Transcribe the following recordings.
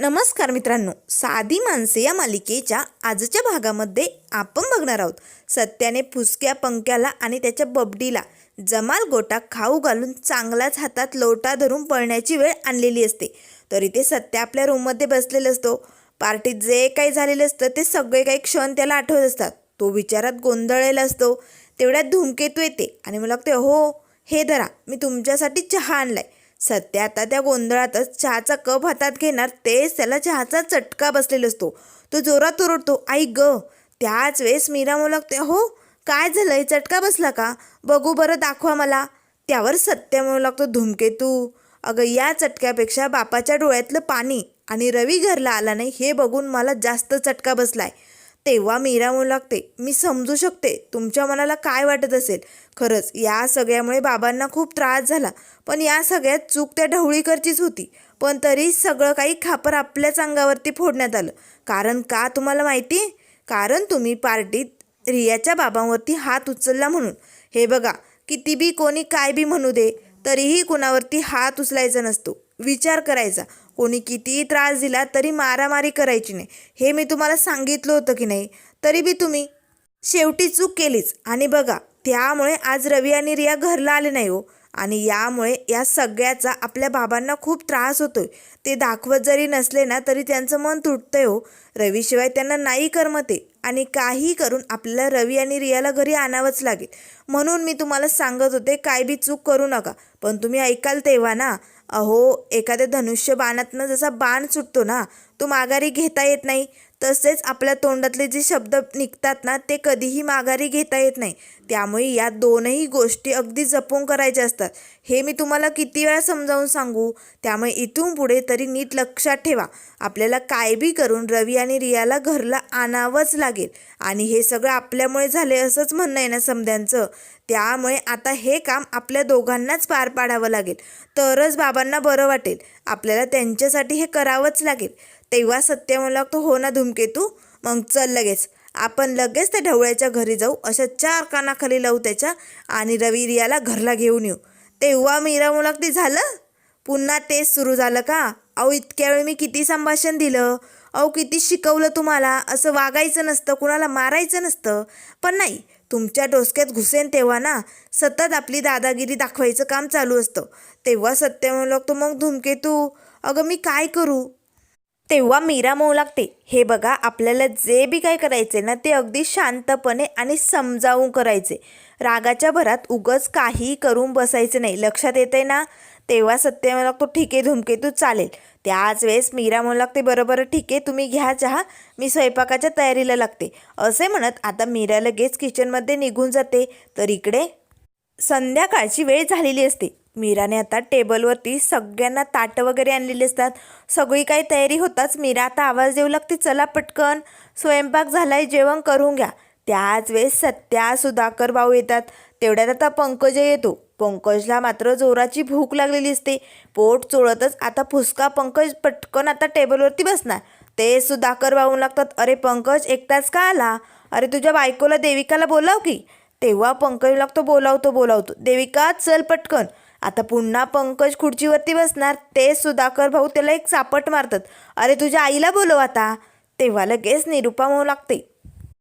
नमस्कार मित्रांनो साधी माणसे या मालिकेच्या आजच्या भागामध्ये आपण बघणार आहोत. सत्याने फुसक्या पंक्याला आणि त्याच्या बबडीला जमाल गोटा खाऊ घालून चांगलाच हातात लोटा धरून पळण्याची वेळ आणलेली असते. तर इथे सत्या आपल्या रूममध्ये बसलेला असतो. पार्टीत जे काही झालेलं असतं ते सगळे काही क्षण त्याला आठवत असतात. तो विचारात गोंधळलेला असतो. तेवढ्यात धूमकेतू येते आणि मला लागते हो हे धरा मी तुमच्यासाठी चहा आणलाय. सध्या आता त्या गोंधळातच चहाचा कप हातात घेणार तेच त्याला चहाचा चटका बसलेला असतो. तो जोरात ओरडतो आई ग त्याच वेळेस मीरा लागते हो काय झालंय? चटका बसला का? बघू बरं दाखवा मला. त्यावर सत्य म्हणू लागतो धुमकेतू अगं या चटक्यापेक्षा बापाच्या डोळ्यातलं पाणी आणि रवी घरला आला नाही हे बघून मला जास्त चटका बसलाय. तेव्हा मीरा म्हणू लागते मी समजू शकते तुमच्या मनाला काय वाटत असेल? खरंच या सगळ्यामुळे बाबांना खूप त्रास झाला. पण या सगळ्यात चूक त्या ढवळीकरचीच होती. पण तरी सगळं काही खापर आपल्याच अंगावरती फोडण्यात आलं. कारण का तुम्हाला माहिती? कारण तुम्ही पार्टीत रियाच्या बाबांवरती हात उचलला म्हणून. हे बघा किती बी कोणी काय बी म्हणू दे तरीही कुणावरती हात उचलायचा नसतो. विचार करायचा. कोणी कितीही त्रास दिला तरी मारामारी करायची नाही. हे मी तुम्हाला सांगितलं होतं की नाही तरी बी तुम्ही शेवटी चूक केलीच. आणि बघा त्यामुळे आज रवी आणि रिया घरला आले नाही हो. आणि यामुळे या सगळ्याचा आपल्या बाबांना खूप त्रास होतोय. ते दाखवत जरी नसले ना तरी त्यांचं मन तुटतंय हो. रवीशिवाय त्यांना नाही करमते आणि काही करून आपल्याला रवी आणि रियाला घरी आणावंच लागेल. म्हणून मी तुम्हाला सांगत होते काय बी चूक करू नका. पण तुम्ही ऐकाल तेव्हा ना अहो एखाद्या धनुष्य बाणातनं जसा बाण सुटतो ना तो माघारी घेता येत नाही. तसेच आपल्या तोंडातले जे शब्द निघतात ना ते कधीही माघारी घेता येत नाही. त्यामुळे या दोनही गोष्टी अगदी जपून करायच्या असतात. हे मी तुम्हाला किती वेळा समजावून सांगू? त्यामुळे इथून पुढे तरी नीट लक्षात ठेवा. आपल्याला काय बी करून रवी आणि रियाला घरला आणावंच लागेल. आणि हे सगळं आपल्यामुळे झाले असंच म्हणणं आहे ना समद्यांचं. त्यामुळे आता हे काम आपल्या दोघांनाच पार पाडावं लागेल. तरच बाबांना बरं वाटेल. आपल्याला त्यांच्यासाठी हे करावंच लागेल. तेव्हा सत्य म्हणला तो हो ना धुमकेतू मग चल लगेच. आपण लगेच त्या ढवळ्याच्या घरी जाऊ अशा चार कानाखाली लावू त्याच्या आणि रवी रियाला घरला घेऊन येऊ. तेव्हा मीरा म्हणू ते झालं? पुन्हा तेच सुरू झालं का? अहो इतक्या वेळ मी किती संभाषण दिलं? अहो किती शिकवलं तुम्हाला? असं वागायचं नसतं कुणाला मारायचं नसतं. पण नाही तुमच्या डोसक्यात घुसेन तेव्हा ना सतत आपली दादागिरी दाखवायचं काम चालू असतं. तेव्हा सत्य म्हणू तो मग धुमकेतू अगं मी काय करू? तेव्हा मीरा म्हणू लागते हे बघा आपल्याला जे बी काय करायचे ना ते अगदी शांतपणे आणि समजावून करायचे रागाच्या भरात उगच काही करून बसायचे नाही. लक्षात येते ना? तेव्हा सत्य म्हणू लागतो ठीक आहे धुमकेतू चालेल. त्याच वेळेस मीरा म्हणू लागते बरोबर ठीक आहे तुम्ही घ्या चहा मी स्वयंपाकाच्या तयारीला लागते. असे म्हणत आता मीरा लगेच किचनमध्ये निघून जाते. तर इकडे संध्याकाळची वेळ झालेली असते. मीराने आता टेबलवरती सगळ्यांना ताटं वगैरे आणलेली असतात. सगळी काही तयारी होताच. मीरा आता आवाज देऊ लागते चला पटकन स्वयंपाक झालाय जेवण करून घ्या. त्याच वेळेस सत्या सुधाकर भाऊ येतात. तेवढ्यात आता पंकज येतो. पंकजला मात्र जोराची भूक लागलेली असते. पोट चोळतच आता फुसका पंकज पटकन आता टेबलवरती बसणार. ते सुधाकर भाऊ लागतात अरे पंकज एकटाच का आला? अरे तुझ्या बायकोला देविकाला बोलाव की. तेव्हा पंकज लागतो बोलावतो बोलावतो. देविका चल पटकन. आता पुन्हा पंकज खुर्चीवरती बसणार ते सुधाकर भाऊ त्याला एक चापट मारतात. अरे तुझ्या आईला बोलव आता. तेव्हा लगेच निरुपा म्हणू लागते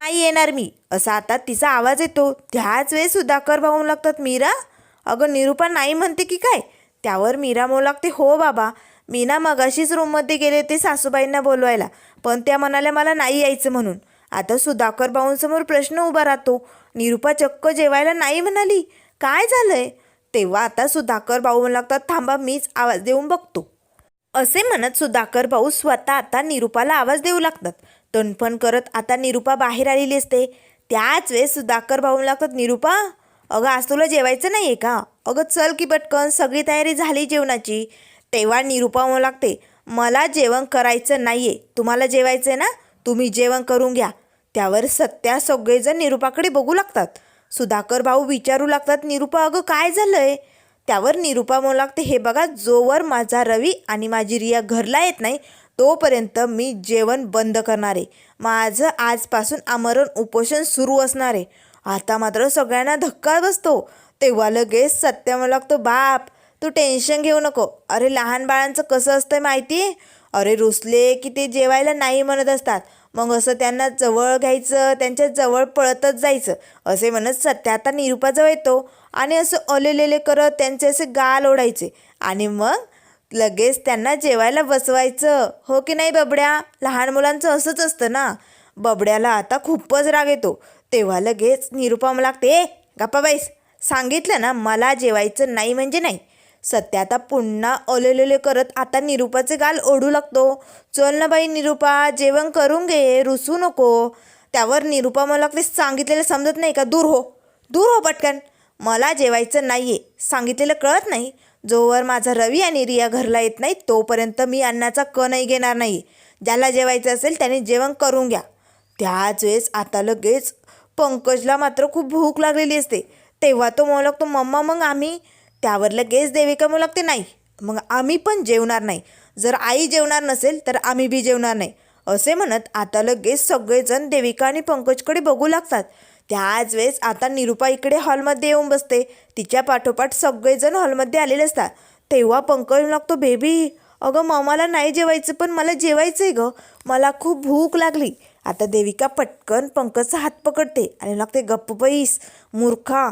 नाही येणार मी. असा आता तिचा आवाज येतो. त्याच वेळेस सुधाकर भाऊ लागतात मीरा? अगं निरुपा नाही म्हणते की काय? त्यावर मीरा म्हणू लागते हो बाबा मी ना मगाशीच रूममध्ये गेले ते सासूबाईंना बोलवायला पण त्या म्हणाल्या मला नाही यायचं म्हणून. आता सुधाकर भाऊंसमोर प्रश्न उभा राहतो. निरुपा चक्क जेवायला नाही म्हणाली. काय झालंय? तेव्हा आता सुधाकर भाऊ म्हणू लागतात थांबा मीच आवाज देऊन बघतो. असे म्हणत सुधाकर भाऊ स्वतः आता निरुपाला आवाज देऊ लागतात. तणफण करत आता निरुपा बाहेर आलेली असते. त्याच वेळेस सुधाकर भाऊ म्हणू लागतात निरुपा अगं आज तुला जेवायचं नाही आहे का? अगं चल की पटकन सगळी तयारी झाली जेवणाची. तेव्हा निरुपा म्हणू लागते मला जेवण करायचं नाही आहे तुम्हाला जेवायचं आहे ना? तुम्ही जेवण करून घ्या. त्यावर सत्या सगळेजण निरुपाकडे बघू लागतात. सुधाकर भाऊ विचारू लागतात निरुपा अगं काय झालंय? त्यावर निरुपा म्हणू लागते हे बघा जोवर माझा रवी आणि माझी रिया घरला येत नाही तोपर्यंत मी जेवण बंद करणार आहे. माझं आजपासून आमरण उपोषण सुरू असणार आहे. आता मात्र सगळ्यांना धक्का बसतो. तेव्हा लगेच सत्य म्हणू लागतो बाप तू टेन्शन घेऊ नको. अरे लहान बाळांचं कसं असतं माहिती आहे अरे रुसले की ते जेवायला नाही म्हणत असतात. मग असं त्यांना जवळ घ्यायचं त्यांच्या जवळ पळतच जायचं. असे म्हणत सत्या आता निरुपाजवळ येतो आणि असं ओलेलेले करत त्यांचे असे गाल ओढायचे. आणि मग लगेच त्यांना जेवायला बसवायचं. हो की नाही बबड्या? लहान मुलांचं असंच असतं ना? बबड्याला आता खूपच राग येतो. तेव्हा लगेच निरुपा मला लागते ए गप्पा बाईस सांगितलं ना मला जेवायचं नाही म्हणजे नाही. सत्या आता पुन्हा ओलेलेले करत आता निरूपाचे गाल ओढू लागतो. चल ना बाई निरुपा जेवण करून घे रुसू नको. त्यावर निरुपा मला ते सांगितलेलं समजत नाही का? दूर हो दूर हो पटकन. मला जेवायचं नाही आहे सांगितलेलं कळत नाही. जोवर माझा रवी आणि रिया घरला येत नाही तोपर्यंत मी अन्नाचा कणही घेणार नाही. ज्याला जेवायचं असेल त्याने जेवण करून घ्या. त्याच वेळेस आता लगेच पंकजला मात्र खूप भूक लागलेली असते. तेव्हा तो म्हणू लागतो मम्मा मग आम्ही त्यावर लगेच देविका म्हणू लागते नाही. मग आम्ही पण जेवणार नाही. जर आई जेवणार नसेल तर आम्ही बी जेवणार नाही. असे म्हणत आता लगेच सगळेजण देविका आणि पंकजकडे बघू लागतात. त्याच वेळेस आता निरुपा इकडे हॉलमध्ये येऊन बसते. तिच्या पाठोपाठ सगळेजण हॉलमध्ये आलेले असतात. तेव्हा पंकज लागतो बेबी अगं मामाला नाही जेवायचं पण मला जेवायचं आहे गं. मला खूप भूक लागली. आता देविका पटकन पंकजचा हात पकडते आणि लागते गप्प बैस मूर्खा.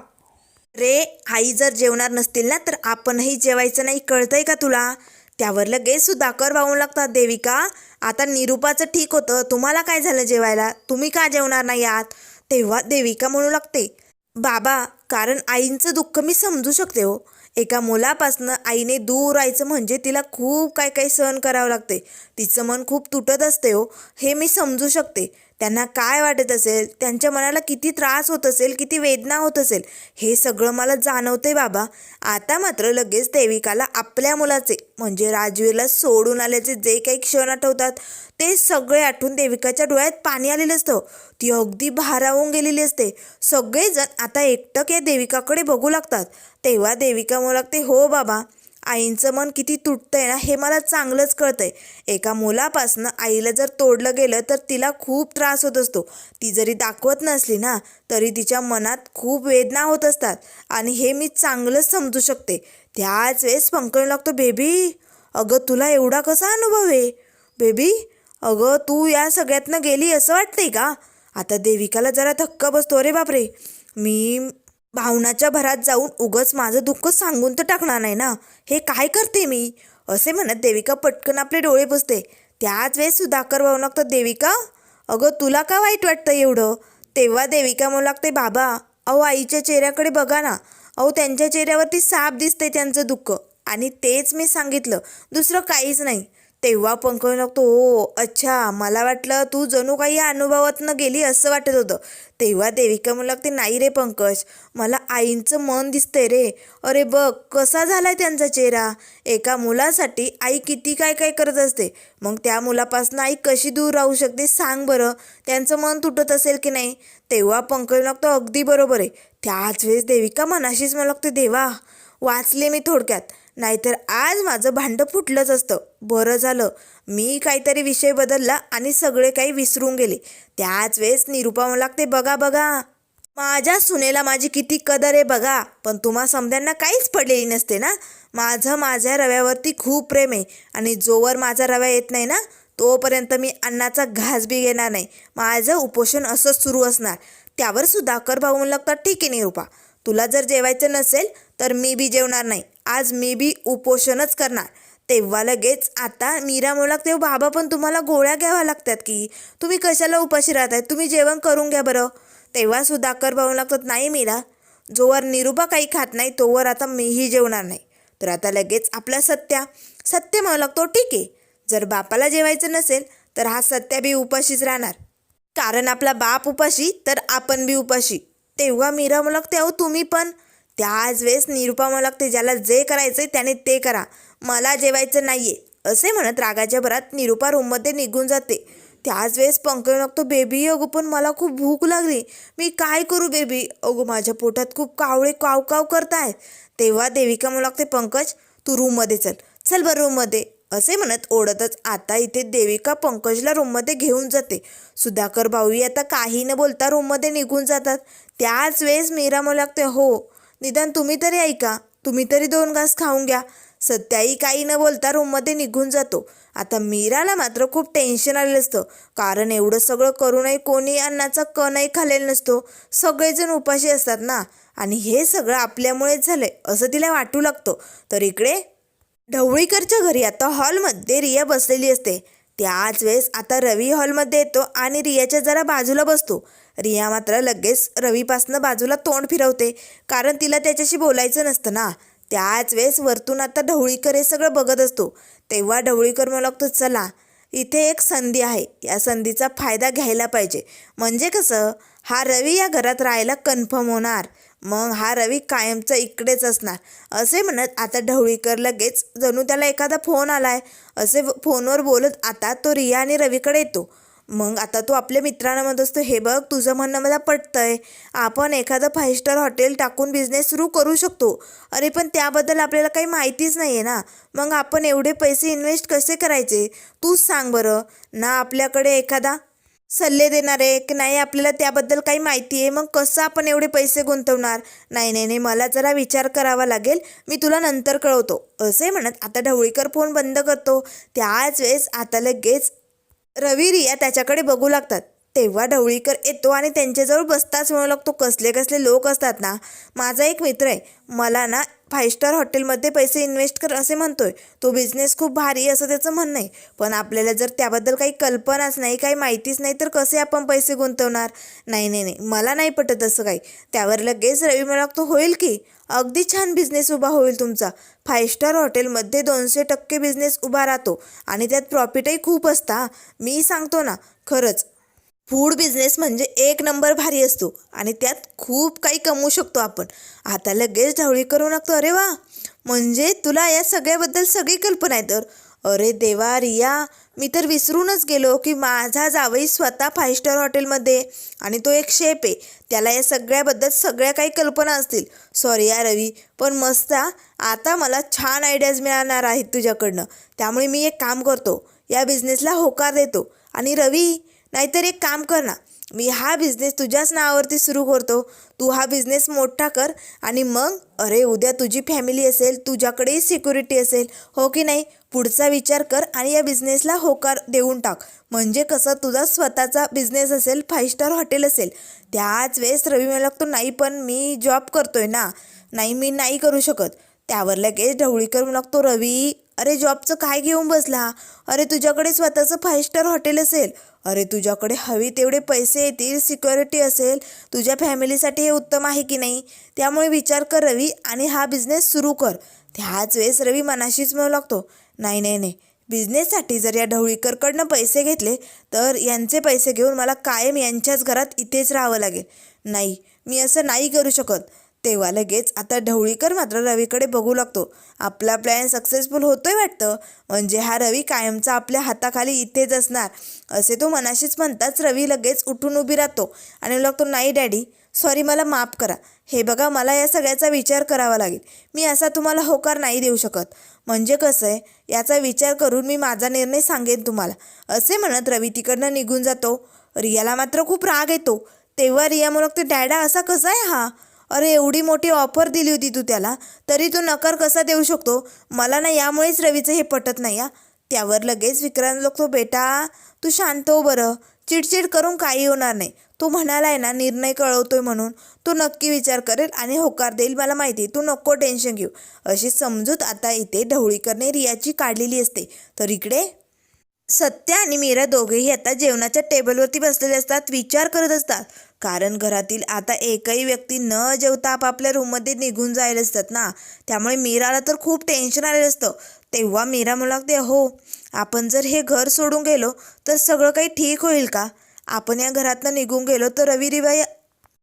रे आई जर जेवणार नसतील ना तर आपणही जेवायचं नाही कळतंय का तुला? त्यावर लगेच सुधाकर वाहून लागतात देविका. आता निरुपाचं ठीक होतं. तुम्हाला काय झालं जेवायला? तुम्ही का जेवणार नाही आहात तेव्हा देविका म्हणू लागते बाबा कारण आईंचं दुःख मी समजू शकते हो. एका मुलापासनं आईने दूर राहायचं म्हणजे तिला खूप काय काय सहन करावं लागते. तिचं मन खूप तुटत असते हो. हे मी समजू शकते. त्यांना काय वाटत असेल? त्यांच्या मनाला किती त्रास होत असेल? किती वेदना होत असेल? हे सगळं मला जाणवते बाबा. आता मात्र लगेच देविकाला आपल्या मुलाचे म्हणजे राजवीरला सोडून आल्याचे जे काही क्षण आठवतात ते सगळे आठवून देविकाच्या डोळ्यात पाणी आलेलं असतं. ती अगदी भारावून गेलेली असते. सगळेजण आता एकटक या देविकाकडे बघू लागतात. तेव्हा देविका म्हणू लागते हो बाबा आईंचं मन किती तुटतंय ना हे मला चांगलंच कळतंय. एका मुलापासनं आईला जर तोडलं गेलं तर तिला खूप त्रास होत असतो. ती जरी दाखवत नसली ना तरी तिच्या मनात खूप वेदना होत असतात. आणि हे मी चांगलंच समजू शकते. त्याच वेळेस पंकज लागतो बेबी अगं तुला एवढा कसा अनुभव आहे? बेबी अगं तू या सगळ्यातनं गेली असं वाटतंय का? आता देविकाला जरा धक्का बसतो रे बापरे! मी भावनाच्या भरात जाऊन उगच माझं दुःख सांगून तर टाकणार नाही ना. हे काय करते मी? असे म्हणत देविका पटकन आपले डोळे पुसते. त्याच वेळेस सुधाकर भाऊ लागतं देविका अगं तुला का वाईट वाटतं एवढं? तेव्हा देविका म्हणू लागते बाबा अहो आईच्या चेहऱ्याकडे बघा ना. अहो त्यांच्या चेहऱ्यावरती साप दिसते त्यांचं दुःख. आणि तेच मी सांगितलं. दुसरं काहीच नाही. तेव्हा पंकज लागतो ओ हो, अच्छा मला वाटलं तू जणू काही या अनुभवातनं गेली असं वाटत होतं. तेव्हा देविका म्हणू लागते नाही रे पंकज मला आईंचं मन दिसतंय रे. अरे बघ कसा झालाय त्यांचा चेहरा? एका मुलासाठी आई किती काय काय करत असते. मग त्या मुलापासून आई कशी दूर राहू शकते सांग बरं. त्यांचं मन तुटत असेल की नाही? तेव्हा पंकज लागतो अगदी बरोबर आहे. त्याच वेळेस देविका मनाशीच मला लागते देवा वाचले मी थोडक्यात. नाहीतर आज माझं भांडं फुटलंच असतं. बरं झालं. मी काहीतरी विषय बदलला आणि सगळे काही विसरून गेले. त्याच वेळेस निरुपा मला लागते बघा बघा. माझ्या सुनेला माझी किती कदर आहे बघा. पण तुम्हा समध्यांना काहीच पडलेली नसते ना. माझं माझ्या रव्यावरती खूप प्रेम आहे आणि जोवर माझा रव्या येत नाही ना तोपर्यंत मी अन्नाचा घास बी घेणार नाही. माझं उपोषण असंच सुरू असणार. त्यावर सुधाकर भाऊ म्हणू लागतात ठीक आहे निरुपा तुला जर जेवायचं नसेल तर मी बी जेवणार नाही. आज मी बी उपोषणच करणार. तेव्हा लगेच आता मीरा म्हणू लागते बाबा पण तुम्हाला गोळ्या घ्याव्या लागतात की. तुम्ही कशाला उपाशी राहताय? तुम्ही जेवण करून घ्या बरं. तेव्हा सुधाकर भाऊ लागतात नाही मीरा जोवर निरुपा काही खात नाही तोवर आता मीही जेवणार नाही. तर आता लगेच आपला सत्या. सत्य म्हणू लागतो ठीक आहे. जर बापाला जेवायचं नसेल तर हा सत्या बी उपाशीच राहणार. कारण आपला बाप उपाशी तर आपण बी उपाशी. तेव्हा मीरा म्हणू लागते अहो तुम्ही पण. त्याच वेळेस निरुपा मला लागते ज्याला जे करायचंय त्याने ते करा. मला जेवायचं नाही आहे असे म्हणत रागाच्या भरात निरुपा रूममध्ये निघून जाते. त्याच वेळेस पंकज लागतो बेबी अगो पण मला खूप भूक लागली. मी काय करू बेबी? अगो माझ्या पोटात खूप कावळे काव काव करतायत तेव्हा देविका म्हणू लागते पंकज तू रूममध्ये चल. चल बरं रूममध्ये असे म्हणत ओढतच आता इथे देविका पंकजला रूममध्ये घेऊन जाते. सुधाकर भाऊही आता काही न बोलता रूममध्ये निघून जातात. त्याच वेळेस मीरा म्हणू लागते हो निदान तुम्ही तरी ऐका. तुम्ही तरी दोन घास खाऊन घ्या. सत्याही काही न बोलता रूममध्ये निघून जातो. आता मीराला मात्र खूप टेन्शन आलेलं असतं. कारण एवढं सगळं करूनही कोणी अन्नाचा कणही खाल्लेला नसतो. सगळेजण उपाशी असतात ना. आणि हे सगळं आपल्यामुळेच झालंय असं तिला वाटू लागतं. तर इकडे ढवळीकरच्या घरी आता हॉलमध्ये रिया बसलेली असते. त्याच वेळेस आता रवी हॉलमध्ये येतो आणि रियाच्या जरा बाजूला बसतो. रिया मात्र लगेच रवीपासनं बाजूला तोंड फिरवते कारण तिला त्याच्याशी बोलायचं नसतं ना. त्याच वेळेस वरतून आता ढवळीकर हे सगळं बघत असतो. तेव्हा ढवळीकर मला लागतो चला इथे एक संधी आहे. या संधीचा फायदा घ्यायला पाहिजे. म्हणजे कसं? हा रवी या घरात राहायला कन्फर्म होणार. मग हा रवी कायमचा इकडेच असणार. असे म्हणत आता ढवळीकर लगेच जणू त्याला एखादा फोन आलाय. असे फोनवर बोलत आता तो रिया आणि रवीकडे येतो. मग आता तो आपल्या मित्रांना म्हणत असतो हे बघ तुझं म्हणणं मला पटतंय. आपण एखादं फाय स्टार हॉटेल टाकून बिझनेस सुरू करू शकतो. अरे पण त्याबद्दल आपल्याला काही माहितीच नाही आहे ना. मग आपण एवढे पैसे इन्व्हेस्ट कसे करायचे? तूच सांग बरं. ना आपल्याकडे एखादा सल्ले देणार? आहे की नाही आपल्याला त्याबद्दल काही माहिती आहे. मग कसं आपण एवढे पैसे गुंतवणार? नाही नाही नाही मला जरा विचार करावा लागेल. मी तुला नंतर कळवतो. असे म्हणत आता ढवळीकर फोन बंद करतो. त्याच वेळेस आता लगेच रवी रिया त्याच्याकडे बघू लागतात. तेव्हा ढवळीकर येतो आणि त्यांच्याजवळ बसताच म्हणू लागतो. कसले कसले लोक असतात ना? माझा एक मित्र आहे. मला ना फाईव्ह स्टार हॉटेलमध्ये पैसे इन्व्हेस्ट कर असे म्हणतोय. तो बिझनेस खूप भारी असं त्याचं म्हणणं आहे. पण आपल्याला जर त्याबद्दल काही कल्पनाच नाही काही माहितीच नाही तर कसे आपण पैसे गुंतवणार? नाही नाही नाही. मला नाही पटत असं काही. त्यावर लगेच रवी मला तो होईल की अगदी छान बिझनेस उभा होईल तुमचा. फाईव्ह स्टार हॉटेलमध्ये दोनशे टक्के बिझनेस उभा राहतो. आणि त्यात प्रॉफिटही खूप असता मी सांगतो ना खरंच. फूड बिझनेस म्हणजे एक नंबर भारी असतो आणि त्यात खूप काही कमवू शकतो आपण. आता लगेच ढवळी करू लागतो अरे वा! म्हणजे तुला या सगळ्याबद्दल सगळी कल्पना आहे तर? अरे देवा रिया मी तर विसरूनच गेलो की माझा जावई स्वतः फाय स्टार हॉटेलमध्ये आणि तो एक शेप आहे. त्याला या सगळ्याबद्दल सगळ्या काही कल्पना असतील. सॉरी या रवी पण मस्त आता मला छान आयडियाज मिळणार आहेत तुझ्याकडनं. त्यामुळे मी एक काम करतो. या बिझनेसला होकार देतो. आणि रवी नाहीतर एक काम कर ना मी हा बिझनेस तुझ्याच नावावरती सुरू करतो तू हा बिझनेस मोठा कर आणि मग अरे उद्या तुझी फॅमिली असेल तुझ्याकडेही सिक्युरिटी असेल हो की नाही पुढचा विचार कर आणि या बिझनेसला होकार देऊन टाक. म्हणजे कसं तुझा स्वतःचा बिझनेस असेल फाईव्ह स्टार हॉटेल असेल. त्याच वेळेस रवी मला लागतो नाही पण मी जॉब करतोय ना. नाही मी नाही करू शकत. त्यावर लगेच ढवळीकर म्हणू लागतो रवी अरे जॉबचं काय घेऊन बसला? अरे तुझ्याकडे स्वतःचं फाईव्ह स्टार हॉटेल असेल. अरे तुझ्याकडे हवी तेवढे पैसे येतील सिक्युरिटी असेल. तुझ्या फॅमिलीसाठी हे उत्तम आहे की नाही? त्यामुळे विचार कर रवी आणि हा बिझनेस सुरू कर. त्याच वेळेस रवी मनाशीच मिळू लागतो नाही नाही नाही. बिझनेससाठी जर या ढवळीकरकडनं पैसे घेतले तर यांचे पैसे घेऊन मला कायम यांच्याच घरात इथेच राहावं लागेल. नाही मी असं नाही करू शकत. तेव्हा लगेच आता ढवळीकर मात्र रवीकडे बघू लागतो. आपला प्लॅन सक्सेसफुल होतोय वाटतं. म्हणजे हा रवी कायमचा आपल्या हाताखाली इथेच असणार. असे तो मनाशीच म्हणताच रवी लगेच उठून उभी राहतो आणि लागतो नाही डॅडी सॉरी मला माफ करा. हे बघा मला या सगळ्याचा विचार करावा लागेल. मी असा तुम्हाला होकार नाही देऊ शकत. म्हणजे कसं आहे याचा विचार करून मी माझा निर्णय सांगेन तुम्हाला. असे म्हणत रवी तिकडनं निघून जातो. रियाला मात्र खूप राग येतो. तेव्हा रिया म्हणतो ते डॅडा असा कसा आहे हा? अरे एवढी मोठी ऑफर दिली होती तू त्याला तरी तू नकार कसा देऊ शकतो? मला ना यामुळेच रवीचं हे पटत नाही या त्यावर लगेच विक्रांत लागतो बेटा तू शांत हो बरं. चिडचिड करून काही होणार नाही. तू म्हणाला आहे ना निर्णय कळवतोय म्हणून. तू नक्की विचार करेल आणि होकार देईल मला माहिती तू नको टेन्शन घेऊ. अशी समजूत आता इथे ढवळीकरने रियाची काढलेली असते. तर इकडे सत्य आणि मीरा दोघेही आता जेवणाच्या टेबलवरती बसलेले असतात विचार करत असतात. कारण घरातील आता एकही व्यक्ती न जेवता आपापल्या रूममध्ये निघून जायला असतात ना त्यामुळे मीराला तर खूप टेन्शन आलेलं असतं. तेव्हा मीरा म्हणू लागते हो आपण जर हे घर सोडून गेलो तर सगळं काही ठीक होईल का? आपण या घरातनं निघून गेलो तर रवी रिवा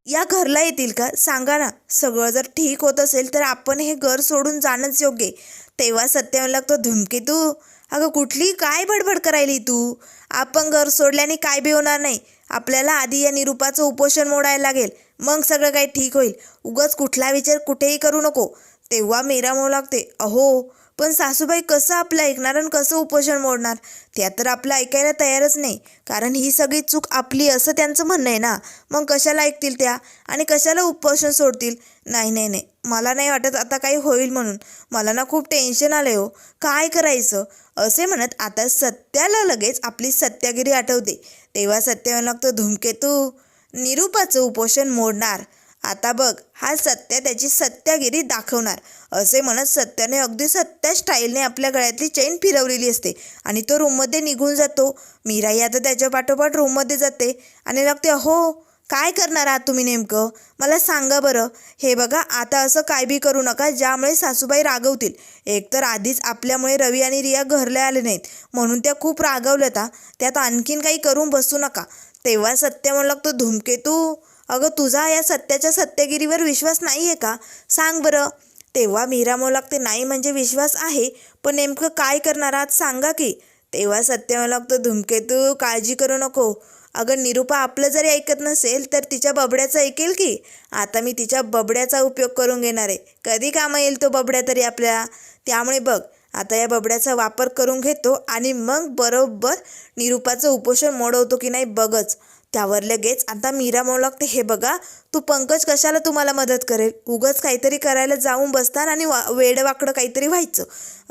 या घरला येतील का? सांगा ना सगळं जर ठीक होत असेल तर आपण हे घर सोडून जाणंच योग्य तेव्हा सत्य म्हणू लागतो धुमकी तू अगं कुठली काय बडबड करायली तू? आपण घर सोडल्याने काय बी होणार नाही. आपल्याला आधी या निरूपाचं उपोषण मोडायला लागेल. मग सगळं काही ठीक होईल. उगाच कुठला विचार कुठेही करू नको. तेव्हा मेरा मोलागते लागते. अहो. पण सासूबाई कसं आपलं ऐकणार आणि कसं उपोषण मोडणार? त्या तर आपलं ऐकायला तयारच नाही. कारण ही सगळी चूक आपली असं त्यांचं म्हणणं आहे ना? मग कशाला ऐकतील त्या? आणि कशाला उपोषण सोडतील? नाही नाही नाही. मला नाही वाटत आता काही होईल म्हणून. मला ना खूप टेन्शन आलं हो. काय करायचं? असे म्हणत आता सत्याला लगेच आपली सत्यागिरी आठवते. तेव्हा सत्य लागतो धूमकेतू निरूपाचं उपोषण मोडणार. आता बघ हा सत्य त्याची सत्यागिरी दाखवणार. असे म्हणत सत्याने अगदी सत्या स्टाईलने आपल्या गळ्यातली चेन फिरवलेली असते आणि तो रूममध्ये निघून जातो. मीराई आता त्याच्या पाठोपाठ रूममध्ये जाते आणि लागते अहो काय करणार आहात तुम्ही नेमकं? मला सांगा बरं. हे बघा आता असं काय बी करू नका ज्यामुळे सासूबाई रागवतील. एकतर आधीच आपल्यामुळे रवी आणि रिया घरला आले नाहीत. म्हणून त्या खूप रागवल्यात त्यात आणखीन काही करून बसू नका. तेव्हा सत्य म्हणू लागतो धूमकेतू अगं तुझा या सत्याच्या सत्यगिरीवर विश्वास नाही आहे का? सांग बरं. तेव्हा मीरा म्हणू लागते नाही म्हणजे विश्वास आहे पण नेमकं काय करणार आहात सांगा की. तेव्हा सत्य म्हणू लागतो धुमकेतू काळजी करू नको. अगं निरूपा आपलं जरी ऐकत नसेल तर तिच्या बबड्याचं ऐकेल की? आता मी तिच्या बबड्याचा उपयोग करून घेणार आहे. कधी कामं येईल तो बबड्या तरी आपल्या त्यामुळे बघ आता या बबड्याचा वापर करून घेतो आणि मग बरोबर निरूपाचं उपोषण मोडवतो की नाही बघच. त्यावर लगेच. आता मीरा म्हणू लागते हे बघा तू पंकज कशाला तुम्हाला मदत करेल? उगच काहीतरी करायला जाऊन बसतात आणि वा वेडवाकडं काहीतरी व्हायचं.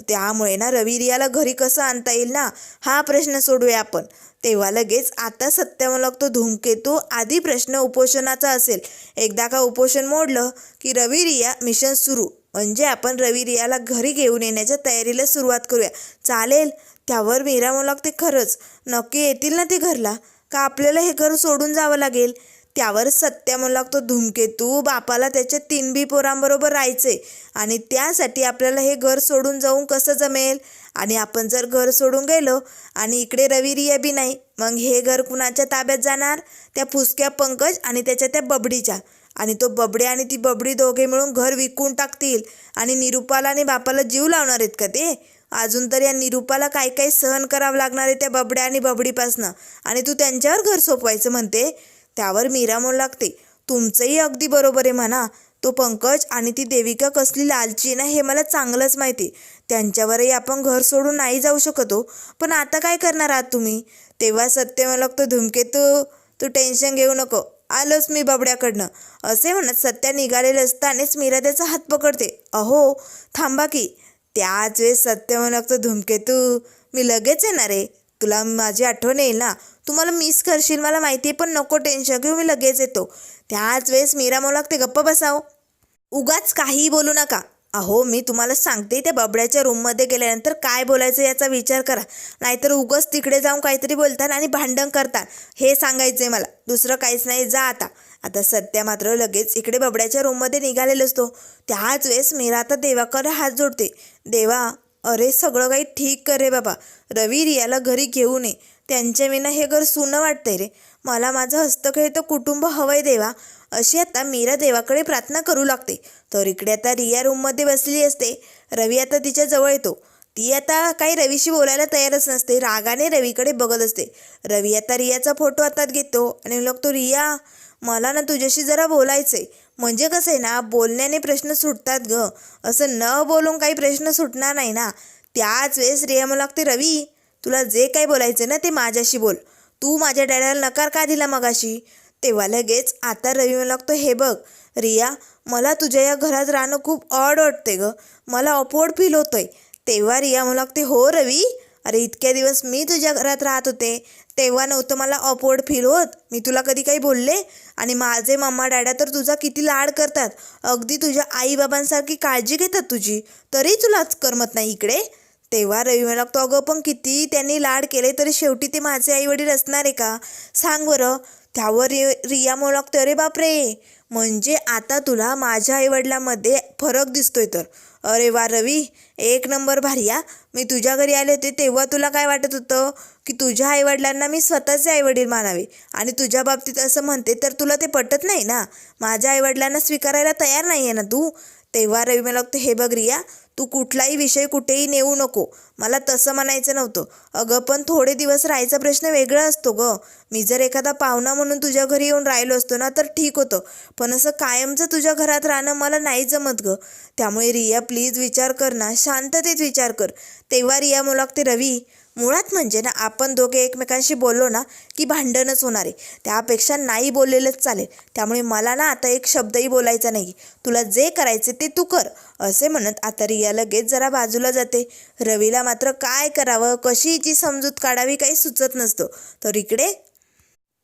त्यामुळे ना रवी रियाला घरी कसं आणता येईल ना हा प्रश्न सोडूया आपण. तेव्हा लगेच आता सत्य म्हणू लागतो धूमकेतू आधी प्रश्न उपोषणाचा असेल. एकदा का उपोषण मोडलं की रवी रिया मिशन सुरू. म्हणजे आपण रवी रियाला घरी घेऊन येण्याच्या तयारीला सुरुवात करूया. चालेल त्यावर मीरा म्हणू लागते खरंच. नक्की येतील ना ते घरला? का आपल्याला हे घर सोडून जावं लागेल? त्यावर सत्य म्हणू लागतो धूमकेतू. बापाला त्याच्या तीन बी पोरांबरोबर राहायचे आणि त्यासाठी आपल्याला हे घर सोडून जाऊन कसं जमेल? आणि आपण जर घर सोडून गेलो आणि इकडे रवी रिया बी नाही मग हे घर कुणाच्या ताब्यात जाणार? त्या फुसक्या पंकज आणि त्याच्या त्या बबडीच्या. आणि तो बबडे आणि ती बबडी दोघे मिळून घर विकून टाकतील. आणि निरुपाला आणि बापाला जीव लावणार आहेत का ते? अजून तर या निरूपाला काय काय सहन करावं लागणार आहे त्या बबड्या आणि बबडीपासनं? आणि तू त्यांच्यावर घर सोपवायचं म्हणते? त्यावर मीरा म्हणू लागते तुमचंही अगदी बरोबर आहे म्हणा. तो पंकज आणि ती देविका कसली लालची आहे ना हे मला चांगलंच माहिती त्यांच्यावरही आपण घर सोडून नाही जाऊ शकतो. पण आता काय करणार आहात तुम्ही? तेव्हा सत्य मला लागतो धुमकेतू तू टेन्शन घेऊ नको. आलोच मी बाबड्याकडनं. असे म्हणत सत्या निघालेलं असतानाच मीरा त्याचा हात पकडते. अहो थांबा की. त्याच वेळेस सत्य म्हणू लागतो धुमकेतू मी लगेच येणार आहे. तुला माझी आठवण येईल ना? तू मला मिस करशील मला माहिती आहे पण नको टेन्शन घेऊ मी लगेच येतो. त्याच वेळेस मीरा म्हणू लागते गप्प बसाव. उगाच काहीही बोलू नका. अहो मी तुम्हाला सांगते त्या बबड्याच्या रूममध्ये गेल्यानंतर काय बोलायचं याचा विचार करा. नाहीतर उगाच तिकडे जाऊन काहीतरी बोलतात आणि भांडण करतात. हे सांगायचं आहे मला. दुसरं काहीच नाही जा आता. आता सत्या मात्र लगेच इकडे बबड्याच्या रूममध्ये निघालेलो असतो त्याच वेळेस मीरा आता देवाकडे हात जोडते. देवा अरे सगळं काही ठीक कर रे बाबा. रवी रियाला घरी घेऊ नये. त्यांच्या विना हे घर सुनं वाटतंय रे. मला माझं हस्तखेळ कुटुंब हवंय देवा. अशी आता मीरा देवाकडे प्रार्थना करू लागते. तर इकडे आता रिया रूममध्ये बसलेली असते. रवी आता तिच्या जवळ येतो. ती आता काही रवीशी बोलायला तयारच नसते. रागाने रवीकडे बघत असते. रवी आता रियाचा फोटो हातात घेतो आणि लागतो रिया मला ना तुझ्याशी जरा बोलायचंय. म्हणजे कसं आहे ना बोलण्याने प्रश्न सुटतात ग. असं न बोलून काही प्रश्न सुटणार नाही ना. त्याच वेळेस रिया मला लागते रवी तुला जे काही बोलायचं ना ते माझ्याशी बोल. तू माझ्या डॅडाला नकार का दिला मगाशी? तेव्हा लगेच आता रवी मला लागतो हे बघ रिया मला तुझ्या या घरात राहणं खूप ऑड वाटते गं. मला अपवड फील होतोय. तेव्हा रिया मला लागते हो रवी अरे इतक्या दिवस मी तुझ्या घरात राहत होते. तेव्हा नव्हतं मला अपवर्ड फील होत. मी तुला कधी काही बोलले? आणि माझे मम्मा डॅडा तर तुझा किती लाड करतात. अगदी तुझ्या आईबाबांसारखी काळजी घेतात तुझी. तरी तुलाच करमत नाही इकडे. तेव्हा रवी मला लागतो अगं पण किती त्यांनी लाड केले तरी शेवटी ते माझे आईवडील असणार आहे का? सांग बरं. त्यावर रि- रिया म्हणू लागतो अरे बापरे. म्हणजे आता तुला माझ्या आईवडिलांमध्ये फरक दिसतोय तर. अरे वा रवी एक नंबर भारिया. मी तुझ्या घरी आले होते तेव्हा तुला काय वाटत होतं? की तुझ्या आईवडिलांना मी स्वतःचे आईवडील मानावे. आणि तुझ्या बाबतीत असं म्हणते तर तुला ते पटत नाही ना? माझ्या आईवडिलांना स्वीकारायला तयार नाही आहे ना तू? तेव्हा रवी मला वाटतं हे बघ रिया. तू कुठलाही विषय कुठेही नेऊ नको. मला तसं म्हणायचं नव्हतं. अगं पण थोडे दिवस राहायचा प्रश्न वेगळा असतो गं. मी जर एखादा पाहुणा म्हणून तुझ्या घरी येऊन राहिलो असतो ना तर ठीक होतं. पण असं कायमचं तुझ्या घरात राहणं मला नाही जमत गं. त्यामुळे रिया प्लीज विचार कर ना. शांततेत विचार कर. तेव्हा रिया मुलागते रवी मुळात म्हणजे ना आपण दोघे एकमेकांशी बोललो ना की भांडणच होणार आहे. त्यापेक्षा नाही बोललेलंच चालेल. त्यामुळे मला ना आता एक शब्दही बोलायचा नाही. तुला जे करायचे ते तू कर. असे म्हणत आता रिया लगेच जरा बाजूला जाते. रवीला मात्र काय करावं कशी हिची समजूत काढावी काही सुचत नसतो. तर इकडे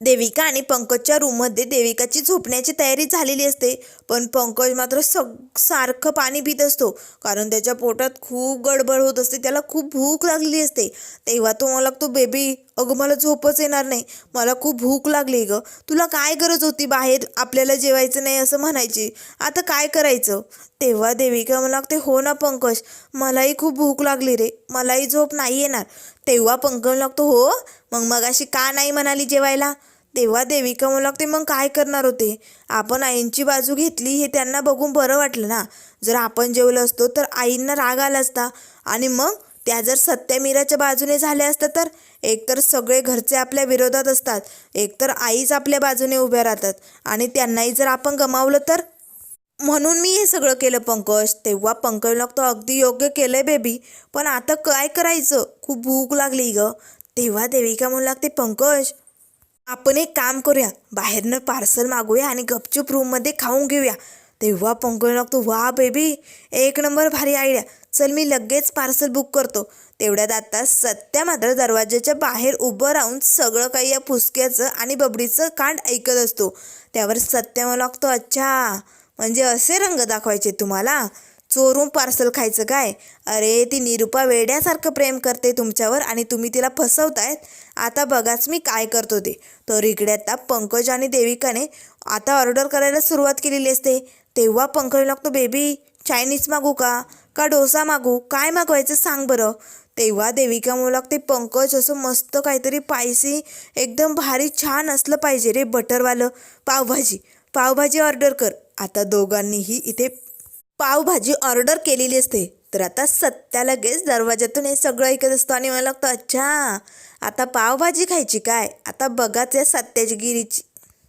देविका आणि पंकजच्या रूममध्ये देविकाची झोपण्याची तयारी झालेली असते. पण पंकज मात्र सग सारखं पाणी पित असतो. कारण त्याच्या पोटात खूप गडबड होत असते. त्याला खूप भूक लागलेली असते. तेव्हा तो मला लागतो बेबी अगं मला झोपच येणार नाही. मला खूप भूक लागली गं. तुला काय गरज होती बाहेर? आपल्याला जेवायचं नाही असं म्हणायची. आता काय करायचं? तेव्हा देविका मला लागते हो ना पंकज मलाही खूप भूक लागली रे. मलाही झोप नाही येणार. तेव्हा पंकज लागतो हो? मग मग अशी का नाही म्हणाली जेवायला? तेव्हा देविका म्हणू लागते मग काय करणार होते? आपण आईंची बाजू घेतली हे त्यांना बघून बरं वाटलं ना? जर आपण जेवलो असतो तर आईंना राग आला असता. आणि मग त्या जर सत्यमीराच्या बाजूने झाल्या असत्या तर एकतर सगळे घरचे आपल्या विरोधात असतात. एकतर आईच आपल्या बाजूने उभ्या राहतात. आणि त्यांनाही जर आपण गमावलं तर? म्हणून मी हे सगळं केलं पंकज. तेव्हा पंकज लागतो अगदी योग्य केलंय बेबी. पण आता काय करायचं? खूप भूक लागली ग. तेव्हा देविका म्हणू लागते पंकज आपण एक काम करूया. बाहेरनं पार्सल मागूया आणि गपचूप रूममध्ये खाऊन घेऊया. तेव्हा पंकज लागतो वा बेबी एक नंबर भारी आयडिया चल मी लगेच पार्सल बुक करतो. तेवढ्यात आता सत्या मात्र दरवाजाच्या बाहेर उभं राहून सगळं काही या पुसक्याचं आणि बबडीचं कांड ऐकत असतो. त्यावर सत्या मला लागतो अच्छा म्हणजे असे रंग दाखवायचे तुम्हाला? चोरून पार्सल खायचं काय? अरे ती निरुपा वेड्यासारखं प्रेम करते तुमच्यावर आणि तुम्ही तिला फसवतायत. आता बघाच मी काय करतो ते. तर इकडे आता पंकज आणि देविकाने आता ऑर्डर करायला सुरुवात केलेली असते. तेव्हा पंकज लागतो बेबी चायनीज मागू का? का डोसा मागू? काय मागवायचं सांग बरं. तेव्हा देविका म्हणू लागते पंकज असं मस्त काहीतरी पायसी एकदम भारी छान असलं पाहिजे रे बटरवालं. पावभाजी पावभाजी ऑर्डर कर. आता दोघांनीही इथे पावभाजी ऑर्डर केलेली असते. तर आता सत्या लगेच दरवाजातून हे सगळं ऐकत असतो आणि मला लागतं अच्छा आता पावभाजी खायची काय? आता बघाच या सत्याजगिरीची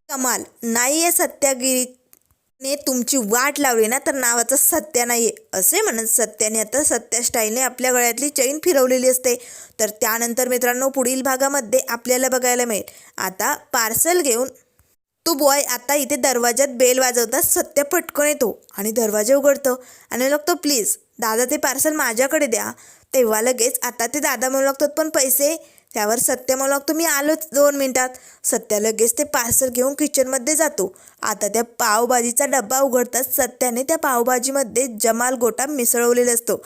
कमाल. नाही आहे सत्यागिरीने तुमची वाट लावली ना तर नावाचं सत्या नाही आहे असे म्हणत सत्याने आता सत्या स्टाईलने आपल्या गळ्यातली चैन फिरवलेली असते. तर त्यानंतर मित्रांनो पुढील भागामध्ये आपल्याला बघायला मिळेल. आता पार्सल घेऊन तो बॉय आता इथे दरवाजात बेल वाजवता सत्य पटकन येतो आणि दरवाजा उघडतो आणि लागतो प्लीज दादा ते पार्सल माझ्याकडे द्या. तेव्हा लगेच आता ते दादा म्हणू लागतात पण पैसे त्यावर सत्य म्हणू लागतो मी आलोच दोन मिनिटात. सत्या लगेच ते पार्सल घेऊन किचनमध्ये जातो. आता त्या पावभाजीचा डब्बा उघडताच सत्याने त्या पावभाजीमध्ये जमाल गोटा मिसळवलेला असतो.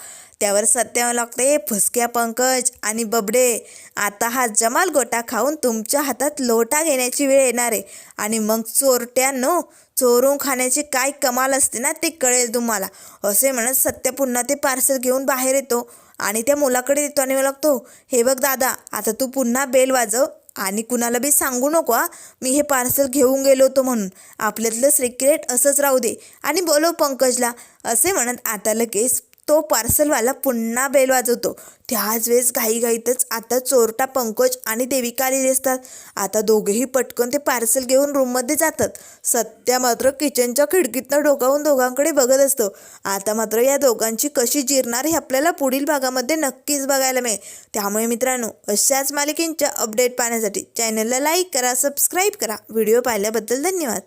त्यावर सत्य लागतं हे फुसक्या पंकज आणि बबडे आता हा जमाल गोटा खाऊन तुमच्या हातात लोटा घेण्याची वेळ येणार आहे. आणि मग चोरट्यानो चोरून खाण्याची काय कमाल असते ना ते कळेल तुम्हाला. असे म्हणत सत्य पुन्हा ते पार्सल घेऊन बाहेर येतो. आणि त्या मुलाकडे येतो आणि लागतो हे बघ दादा आता तू पुन्हा बेल वाजव आणि कुणाला बी सांगू नको हा. मी हे पार्सल घेऊन गेलो होतो म्हणून. आपल्यातलं सिक्रेट असंच राहू दे. आणि बोलव पंकजला असे म्हणत आता लगेच तो पार्सलवाला पुन्हा बेल वाजवतो. त्याच वेळेस घाईघाईतच आता चोरटा पंकज आणि देविका आलेली असतात. आता दोघेही पटकन ते पार्सल घेऊन रूममध्ये जातात. सत्या मात्र किचनच्या खिडकीतनं डोकावून दोघांकडे बघत असतो. आता मात्र या दोघांची कशी जिरणार हे आपल्याला पुढील भागामध्ये नक्कीच बघायला मिळेल. त्यामुळे मित्रांनो अशाच मालिकेंच्या अपडेट पाहण्यासाठी चॅनलला लाईक करा सबस्क्राईब करा. व्हिडिओ पाहिल्याबद्दल धन्यवाद.